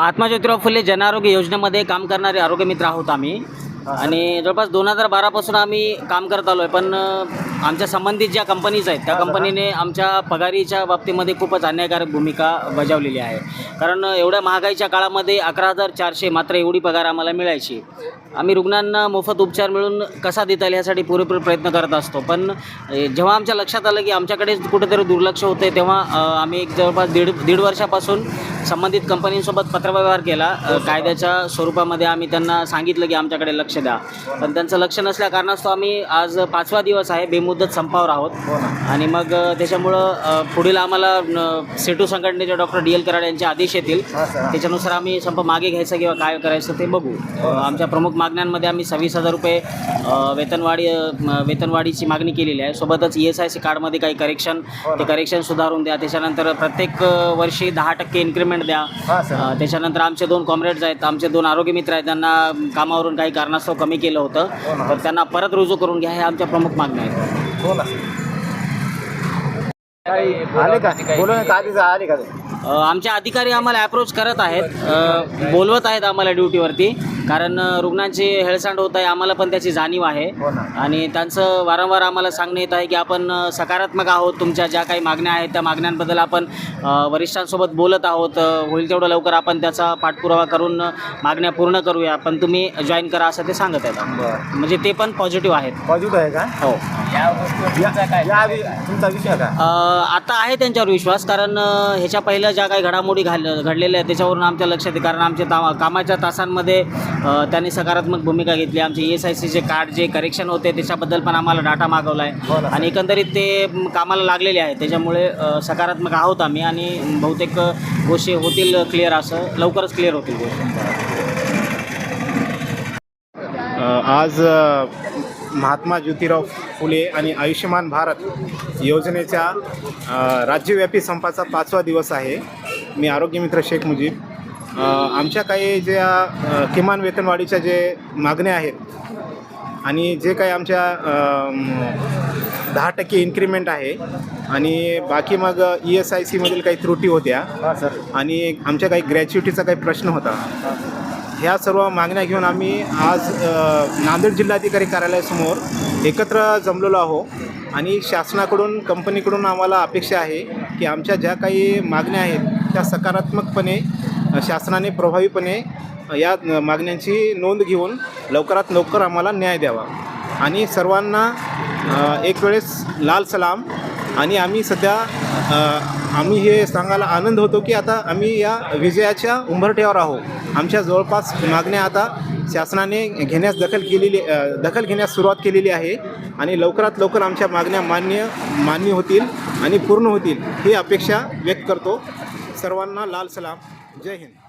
महात्मा ज्योतिराव फुले जनआरोग्य योजनेमध्ये काम करणारे आरोग्य मित्र आहोत आम्ही. आणि जवळपास दोन हजार बारापासून आम्ही काम करत आलो आहे पण आमच्या संबंधित ज्या कंपनीज आहेत त्या कंपनीने आमच्या पगारीच्या बाबतीमध्ये खूपच अन्यायकारक भूमिका बजावलेली आहे. कारण एवढ्या महागाईच्या काळामध्ये अकरा हजार चारशे मात्र एवढी पगार आम्हाला मिळायची. आम्ही रुग्णांना मोफत उपचार मिळून कसा देता येईल यासाठी पुरेपूर प्रयत्न करत असतो. पण जेव्हा आमच्या लक्षात आलं की आमच्याकडे कुठेतरी दुर्लक्ष होते तेव्हा आम्ही एक जवळपास दीड दीड वर्षापासून संबंधित कंपनींसोबत पत्रव्यवहार केला. कायद्याच्या स्वरूपामध्ये आम्ही त्यांना सांगितलं की आमच्याकडे लक्ष द्या. पण त्यांचं लक्ष नसल्या कारणास्तव आम्ही आज पाचवा दिवस आहे बेमुदत संपावर आहोत. आणि मग त्याच्यामुळं अ, पुढील आम्हाला न, सेटू संघटनेचे डॉक्टर डी एल कराड यांचे आदेश येतील. त्याच्यानुसार आम्ही संप मागे घ्यायचं किंवा काय करायचं ते बघू. अ, आमच्या प्रमुख मागण्यांमध्ये आम्ही सव्वीस हजार रुपये अ, वेतनवाढी अ, म, वेतनवाढीची मागणी केलेली आहे. सोबतच ई एस आय सी कार्डमध्ये काही करेक्शन ते करेक्शन सुधारून द्या. त्याच्यानंतर प्रत्येक अ, वर्षी दहा टक्के इन्क्रीमेंट द्या. हां सर. अ, त्याच्यानंतर आमचे दोन कॉम्रेड्स आहेत. आमचे दोन आरोग्य मित्र आहेत. त्यांना कामावरून काही कारणास्तव कमी केलं होतं. तर त्यांना परत रुजू करून घ्या हे आमच्या प्रमुख मागण्या आहेत. आले का? बोलून आधी आले का ते? अ, आमचे अधिकारी आम्हाला अप्रोच करत आहेत. अ, बोलवत आहेत आम्हाला ड्युटीवरती कारण अ, रुग्णांची हेळसांड होत आहे. आम्हाला पण त्याची जाणीव आहे. हो ना. आणि त्यांचं वारंवार आम्हाला सांगणं येत आहे की आपण अ, सकारात्मक आहोत. तुमच्या ज्या काही मागण्या आहेत त्या मागण्यांबद्दल आपण अ, वरिष्ठांसोबत बोलत आहोत. अ, होईल तेवढं लवकर आपण त्याचा पाठपुरावा करून अ, मागण्या पूर्ण करूया. पण तुम्ही जॉईन करा असं ते सांगत आहेत. बरं. म्हणजे ते पण पॉझिटिव्ह आहेत. पॉझिटिव्ह आहे का? हो. या या आधी तुमचा विषय का अ, आता आहे त्यांच्यावर विश्वास कारण अ, ह्याच्या पहिल्या ज्या काही घडामोडी घाल घडलेल्या आहेत त्याच्यावरून आमच्या लक्षात आहे कारण आमच्या ता कामाच्या तासांमध्ये अ, त्यांनी सकारात्मक भूमिका घेतली. आमचे ई एस आय सीचे कार्ड जे करेक्शन होते त्याच्याबद्दल पण आम्हाला डाटा मागवला हो आहे ना. आणि एकंदरीत ते म, कामाला लागलेले आहेत. त्याच्यामुळे अ, सकारात्मक आहोत आम्ही आणि बहुतेक अ, गोष्टी होतील क्लिअर असं लवकरच क्लिअर होतील गोष्टी. अ, आज अ, महात्मा ज्योतिराव फुले आणि आयुष्यमान भारत योजनेच्या राज्यव्यापी संपाचा पाचवा दिवस आहे. मी आरोग्यमित्र शेख मुजीब. आमच्या काही ज्या किमान वेतनवाढीच्या जे मागण्या आहेत आणि जे काही आमच्या दहा टक्के इन्क्रीमेंट आहे आणि बाकी मग ई एस आय सीमधील काही त्रुटी होत्या सर. आणि आमच्या काही ग्रॅच्युटीचा काही प्रश्न होता. ह्या सर्व मागण्या घेऊन आम्ही आज नांदेड जिल्हाधिकारी कार्यालयासमोर एकत्र जमलेलो आहो आणि शासनाकडून कंपनीकडून आम्हाला अपेक्षा आहे की आमच्या ज्या काही मागण्या आहेत त्या सकारात्मकपणे शासनाने प्रभावीपणे या मागण्यांची नोंद घेऊन लवकरात लवकर आम्हाला न्याय द्यावा. आणि सर्वांना एक वेळेस लाल सलाम. आणि आम्ही सध्या आम्ही हे सांगायला आनंद होतो की आता आम्ही या विजयाच्या उंबरठ्यावर आहोत. आमच्या जवळपास मागण्या आता शासनाने घेण्यास दखल केलेली दखल घेण्यास सुरुवात केलेली आहे आणि लवकरात लवकर आमच्या मागण्या मान्य मान्य होतील आणि पूर्ण होतील ही अपेक्षा व्यक्त करतो. सर्वांना लाल सलाम. जय हिंद.